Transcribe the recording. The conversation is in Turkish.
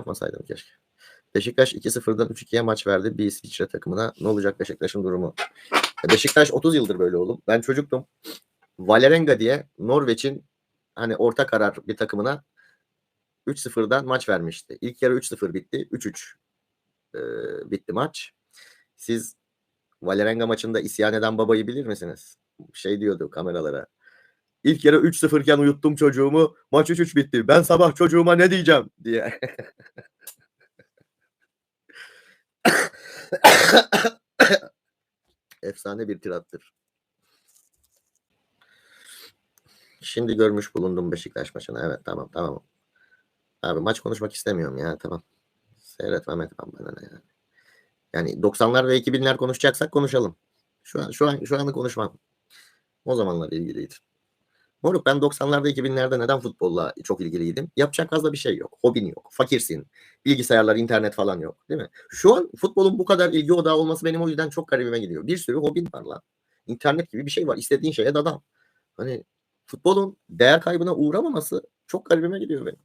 Yapmasaydım keşke. Beşiktaş 2-0'dan 3-2'ye maç verdi bir İsviçre takımına. Ne olacak Beşiktaş'ın durumu? E, Beşiktaş 30 yıldır böyle oğlum. Ben çocuktum. Valerenga diye Norveç'in hani orta karar bir takımına 3-0'dan maç vermişti. İlk yarı 3-0 bitti. 3-3 e, bitti maç. Siz Valerenga maçında isyan eden babayı bilir misiniz? Şey diyordu kameralara. İlk yarı 3-0 iken uyuttum çocuğumu. Maç 3-3 bitti. Ben sabah çocuğuma ne diyeceğim diye. Efsane bir tirattır. Şimdi görmüş bulundum Beşiktaş maçını. Evet tamam tamam. Abi maç konuşmak istemiyorum ya tamam. Seyretmem etmem bana ne yani. Yani 90'lar ve 2000'ler konuşacaksak konuşalım. Şu an şu an şu anı konuşmam. O zamanlar ilgiliydi. Moruk ben 90'larda 2000'lerde neden futbolla çok ilgiliydim? Yapacak fazla bir şey yok. Hobin yok. Fakirsin. Bilgisayarlar, internet falan yok. Değil mi? Şu an futbolun bu kadar ilgi odağı olması benim o yüzden çok garibime gidiyor. Bir sürü hobin var lan. İnternet gibi bir şey var. İstediğin şeye dadam. Hani futbolun değer kaybına uğramaması çok garibime gidiyor benim.